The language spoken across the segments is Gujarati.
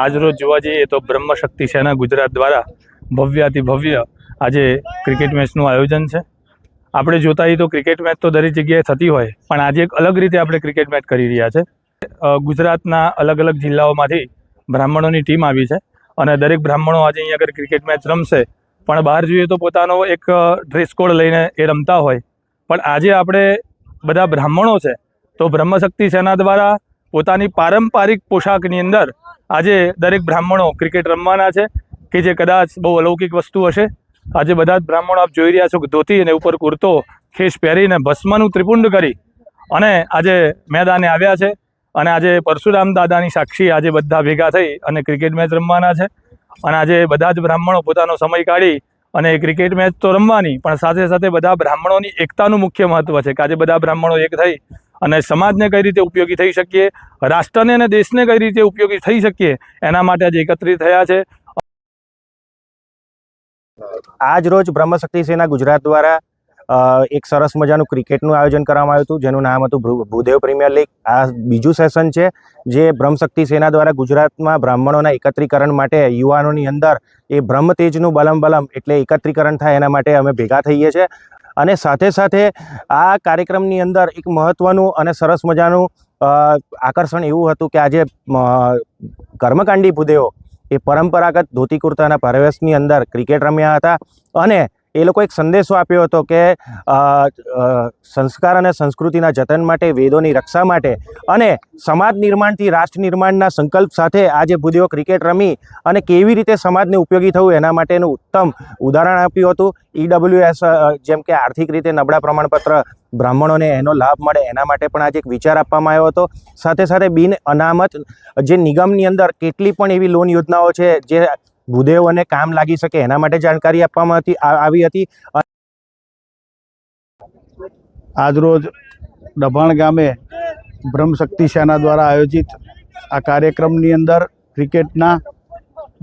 આજરોજ જોવા જઈએ તો બ્રહ્મ શક્તિ સેના ગુજરાત દ્વારા ભવ્યાતિ ભવ્ય આજે ક્રિકેટ મેચનું આયોજન છે. આપણે જોતા તો ક્રિકેટ મેચ તો દરેક જગ્યાએ થતી હોય, પણ આજે એક અલગ રીતે આપણે ક્રિકેટ મેચ કરી રહ્યા છે. ગુજરાતના અલગ અલગ જિલ્લાઓમાંથી બ્રાહ્મણોની ટીમ આવી છે અને દરેક બ્રાહ્મણો આજે અહીંયા આગળ ક્રિકેટ મેચ રમશે. પણ બહાર જોઈએ તો પોતાનો એક ડ્રેસ કોડ લઈને એ રમતા હોય. પણ આજે આપણે બધા બ્રાહ્મણો છે, તો બ્રહ્મશક્તિ સેના દ્વારા પોતાની પારંપરિક પોશાકની અંદર આજે દરેક બ્રાહ્મણો ક્રિકેટ રમવાના છે કે જે કદાચ બહુ અલૌકિક વસ્તુ હશે. આજે બધા જ બ્રાહ્મણો આપ જોઈ રહ્યા છો કે ધોતી અને ઉપર કુર્તો, ખેસ પહેરીને ભસ્મનું ત્રિપુંડ કરી અને આજે મેદાને આવ્યા છે અને આજે પરશુરામ દાદાની સાક્ષી આજે બધા ભેગા થઈ અને ક્રિકેટ મેચ રમવાના છે. અને આજે બધા જ બ્રાહ્મણો પોતાનો સમય કાઢી અને ક્રિકેટ મેચ તો રમવાની, પણ સાથે સાથે બધા બ્રાહ્મણોની એકતાનું મુખ્ય મહત્વ છે કે આજે બધા બ્રાહ્મણો એક થઈ અને સમાજને કઈ રીતે ઉપયોગી થઈ શકીએ? રાષ્ટ્રને અને દેશને કઈ રીતે ઉપયોગી થઈ શકીએ? એના માટે આજે એકત્રિત થયા છે. આજ રોજ બ્રહ્મશક્તિ સેના ગુજરાત દ્વારા એક સરસ મજાનું ક્રિકેટનું આયોજન કરવામાં આવ્યું હતું, જેનું નામ હતું ભૂદેવ પ્રીમિયર લીગ. આ બીજું સેશન છે, જે બ્રહ્મશક્તિ સેના દ્વારા ગુજરાતમાં બ્રાહ્મણોના એકત્રીકરણ માટે, યુવાનોની અંદર એ બ્રહ્મતેજનું બલમ બલમ એટલે એકત્રીકરણ થાય એના માટે અમે ભેગા થઈએ છીએ. અને સાથે સાથે આ કાર્યક્રમની અંદર એક મહત્ત્વનું અને સરસ મજાનું આકર્ષણ એવું હતું કે આજે કર્મકાંડી ભૂદેવો એ પરંપરાગત ધોતી કુર્તાના પહેરવેશની અંદર ક્રિકેટ રમ્યા હતા અને એ લોકો એક સંદેશો આપ્યો હતો કે સંસ્કાર અને સંસ્કૃતિના જતન માટે, વેદોની રક્ષા માટે અને સમાજ નિર્માણથી રાષ્ટ્ર નિર્માણના સંકલ્પ સાથે આજે ભૂદેવો ક્રિકેટ રમી અને કેવી રીતે સમાજને ઉપયોગી થવું એના માટેનું ઉત્તમ ઉદાહરણ આપ્યું હતું. ઈડબ્લ્યુએસ જેમ કે આર્થિક રીતે નબળા પ્રમાણપત્ર બ્રાહ્મણોને એનો લાભ મળે એના માટે પણ આજે એક વિચાર આપવામાં આવ્યો હતો. સાથે સાથે બિન અનામત જે નિગમની અંદર કેટલી પણ એવી લોન યોજનાઓ છે, જે ભૂદેવોને કામ લાગી શકે એના માટે જાણકારી આપવામાં હતી આવી હતી. આજરોજ દભાણ ગામે બ્રહ્મશક્તિ સેના દ્વારા આયોજિત આ કાર્યક્રમની અંદર ક્રિકેટના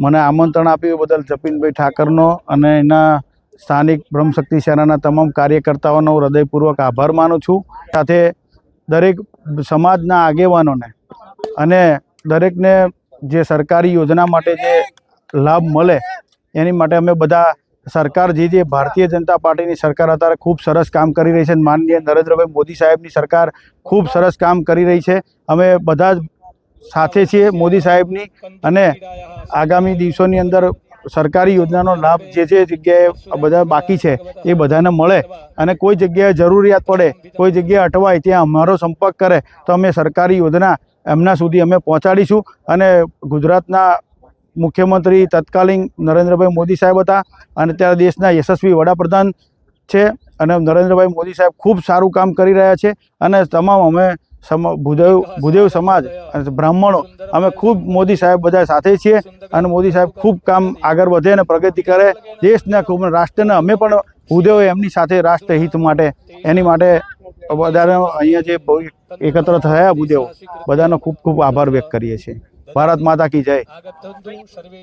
મને આમંત્રણ આપ્યું. બદલ જપીનભાઈ ઠાકરનો અને એના સ્થાનિક બ્રહ્મશક્તિ સેનાના તમામ કાર્યકર્તાઓનો હૃદયપૂર્વક આભાર માનું છું. સાથે દરેક સમાજના આગેવાનોને અને દરેકને જે સરકારી યોજના માટે જે લાભ મળે. એની માટે અમે બધા સરકાર, જે જે ભારતીય જનતા પાર્ટીની સરકાર અત્યારે ખૂબ સરસ કામ કરી રહી છે. માનનીય નરેન્દ્રભાઈ મોદી સાહેબની સરકાર ખૂબ સરસ કામ કરી રહી છે. અમે બધા જ સાથે છીએ મોદી સાહેબની અને આગામી દિવસોની અંદર સરકારી યોજનાનો લાભ જે જે જગ્યાએ બધા બાકી છે એ બધાને મળે. અને કોઈ જગ્યાએ જરૂરિયાત પડે, કોઈ જગ્યાએ અટવાય, ત્યાં અમારો સંપર્ક કરે, તો અમે સરકારી યોજના એમના સુધી અમે પહોંચાડીશું. અને ગુજરાતના મુખ્યમંત્રી તત્કાલીન નરેન્દ્રભાઈ મોદી સાહેબ હતા અને ત્યારે દેશના યશસ્વી વડાપ્રધાન છે. અને નરેન્દ્રભાઈ મોદી સાહેબ ખૂબ સારું કામ કરી રહ્યા છે અને તમામ અમે ભૂદેવ ભૂદેવ સમાજ અને બ્રાહ્મણો અમે ખૂબ મોદી સાહેબ બધા સાથે છીએ અને મોદી સાહેબ ખૂબ કામ આગળ વધે અને પ્રગતિ કરે. દેશના ખૂબ રાષ્ટ્રને અમે પણ ભૂદેવ એમની સાથે રાષ્ટ્ર હિત માટે, એની માટે બધાનો અહીંયા જે એકત્ર થયા ભૂદેવ, બધાનો ખૂબ ખૂબ આભાર વ્યક્ત કરીએ છીએ. ભારત માતા કી જય.